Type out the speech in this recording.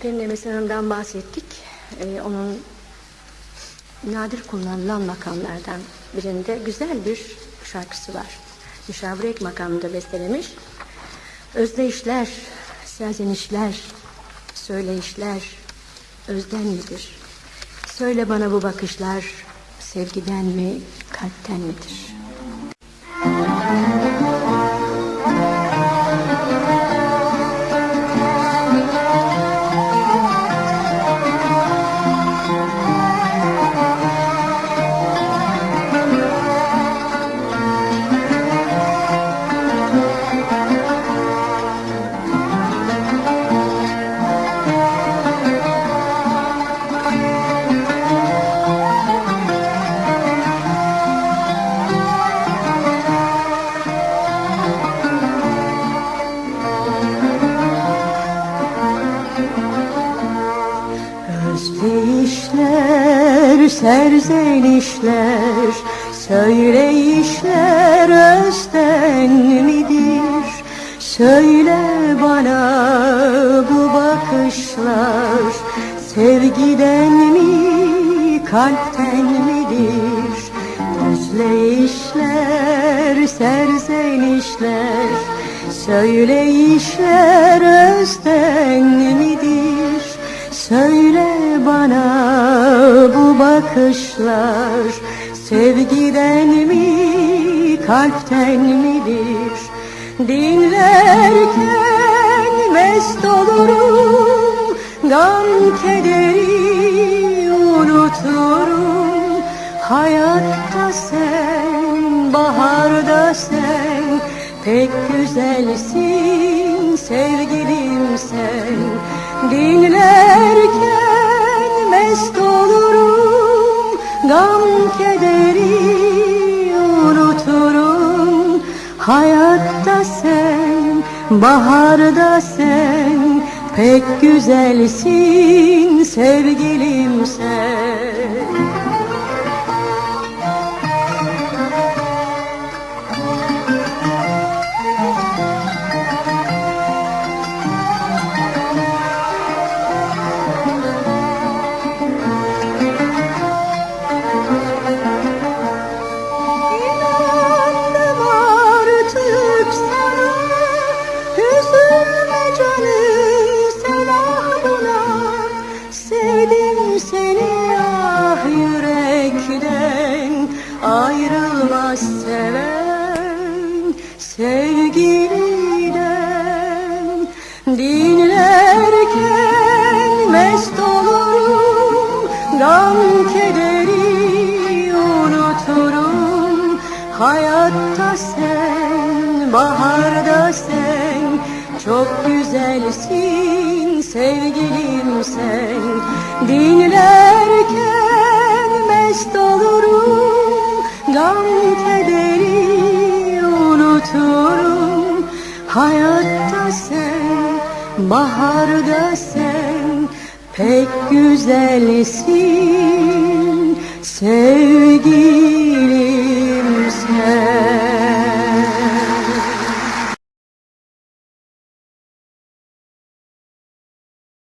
Pembe Hanım'dan bahsettik. Ee, onun nadir kullanılan makamlardan birinde güzel bir şarkısı var. Müşavirek makamında bestelemiş. Özdeyişler, serzenişler, söyleyişler özden midir? Söyle bana bu bakışlar sevgiden mi, kalpten midir? Özdeyişler, serzenişler, söyleyişler özden midir? Söyle bana bu bakışlar sevgiden mi, kalpten midir? Özleyişler, serzenişler, söyleyişler özden midir? Söyle bana bu bakışlar sevgiden mi kalpten midir? Dinlerken mest olurum gam kederi unuturum Hayatta sen, baharda sen Pek güzelsin sevgilim sen Dinlerken Hayatta sen, baharda sen Pek güzelsin sevgilim sen Seven sevgiliden Dinlerken mest olurum Gam kederi unuturum. Hayatta sen, baharda sen Çok güzelsin sevgilim sen. Dinlerken unuturum Hayatta sen, baharda sen Pek güzelsin. Sevgilim